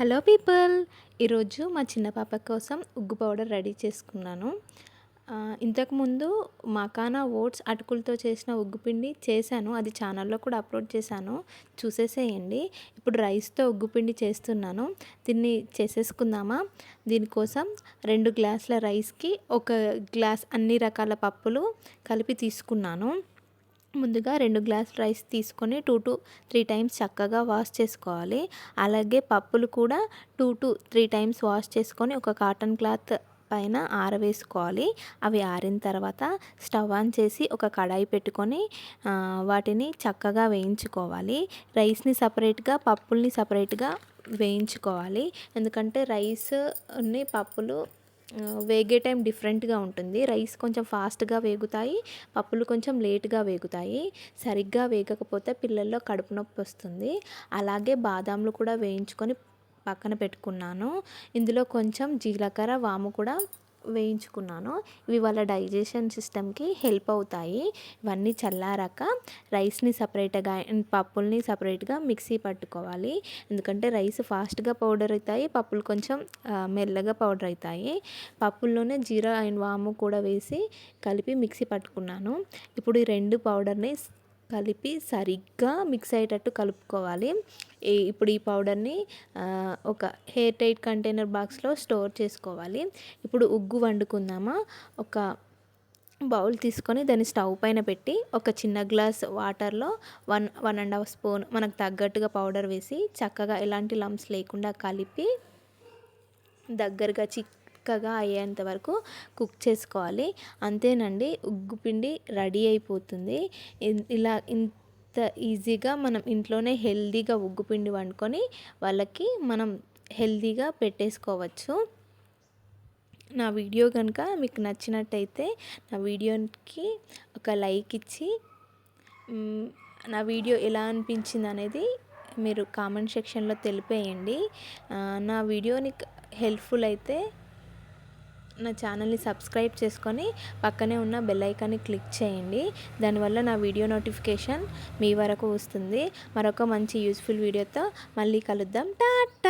Hello people. ఈరోజు మా చిన్న పాప కోసం ఉగ్గు పౌడర్ రెడీ చేసుకున్నాను. ఇంతకుముందు మకానా ఓట్స్ అటుకులతో చేసిన ఉగ్గు పిండి చేశాను. అది ఛానల్లో కూడా అప్లోడ్ చేశాను. చూసేసేయండి. ఇప్పుడు రైస్తో ఉగ్గు పిండి చేస్తున్నాను. దీన్ని చేసేసుకుందామా? దీనికోసం రెండు గ్లాసుల రైస్కి ఒక గ్లాస్ అన్ని రకాల పప్పులు కలిపి తీసుకున్నాను. ముందుగా రెండు గ్లాస్ రైస్ తీసుకొని టూ టు త్రీ టైమ్స్ చక్కగా వాష్ చేసుకోవాలి. అలాగే పప్పులు కూడా two to three times wash చేసుకొని ఒక కాటన్ క్లాత్ పైన ఆరవేసుకోవాలి. అవి ఆరిన తర్వాత స్టవ్ ఆన్ చేసి ఒక కడాయి పెట్టుకొని వాటిని చక్కగా వేయించుకోవాలి. రైస్ని సపరేట్గా పప్పుల్ని సపరేట్గా వేయించుకోవాలి. ఎందుకంటే రైస్ని పప్పులు వేగే టైం డిఫరెంట్గా ఉంటుంది. రైస్ కొంచెం ఫాస్ట్గా వేగుతాయి పప్పులు కొంచెం లేట్గా వేగుతాయి. సరిగ్గా వేగకపోతే పిల్లల్లో కడుపు నొప్పి వస్తుంది. అలాగే బాదాంలు కూడా వేయించుకొని పక్కన పెట్టుకున్నాను. ఇందులో కొంచెం జీలకర్ర వాము కూడా వేయించుకున్నాను. ఇవి వాళ్ళ డైజెషన్ సిస్టమ్కి హెల్ప్ అవుతాయి. ఇవన్నీ చల్లారాక రైస్ని సపరేట్గా పప్పుల్ని సపరేట్గా మిక్సీ పట్టుకోవాలి. ఎందుకంటే రైస్ ఫాస్ట్గా పౌడర్ అవుతాయి పప్పులు కొంచెం మెల్లగా పౌడర్ అవుతాయి. పప్పుల్లోనే జీరా అండ్ వాము కూడా వేసి కలిపి మిక్సీ పట్టుకున్నాను. ఇప్పుడు ఈ రెండు పౌడర్ని కలిపి సరిగ్గా మిక్స్ అయ్యేటట్టు కలుపుకోవాలి. ఇప్పుడు ఈ పౌడర్ని ఒక హెయిర్ టైట్ కంటైనర్ బాక్స్లో స్టోర్ చేసుకోవాలి. ఇప్పుడు ఉగ్గు వండుకుందామా? ఒక బౌల్ తీసుకొని దాన్ని స్టవ్ పైన పెట్టి ఒక చిన్న గ్లాస్ వాటర్లో one one and half spoon మనకు తగ్గట్టుగా పౌడర్ వేసి చక్కగా ఎలాంటి లంప్స్ లేకుండా కలిపి దగ్గరగా చిక్ చిక్కగా అయ్యేంత వరకు కుక్ చేసుకోవాలి. అంతేనండి ఉగ్గు పిండి రెడీ అయిపోతుంది. ఇలా ఇంత ఈజీగా మనం ఇంట్లోనే హెల్తీగా ఉగ్గు పిండి వండుకొని వాళ్ళకి మనం హెల్తీగా పెట్టేసుకోవచ్చు. నా వీడియో కనుక మీకు నచ్చినట్టయితే నా వీడియోకి ఒక లైక్ ఇచ్చి నా వీడియో ఎలా అనిపించింది అనేది మీరు కామెంట్ సెక్షన్లో తెలిపేయండి. నా వీడియోని హెల్ప్ఫుల్ అయితే నా ఛానల్ని సబ్స్క్రైబ్ చేసుకొని పక్కనే ఉన్న బెల్ ఐకాన్ని క్లిక్ చేయండి. దానివల్ల నా వీడియో నోటిఫికేషన్ మీ వరకు వస్తుంది. మరొక మంచి యూస్ఫుల్ వీడియోతో మళ్ళీ కలుద్దాం. టాటా!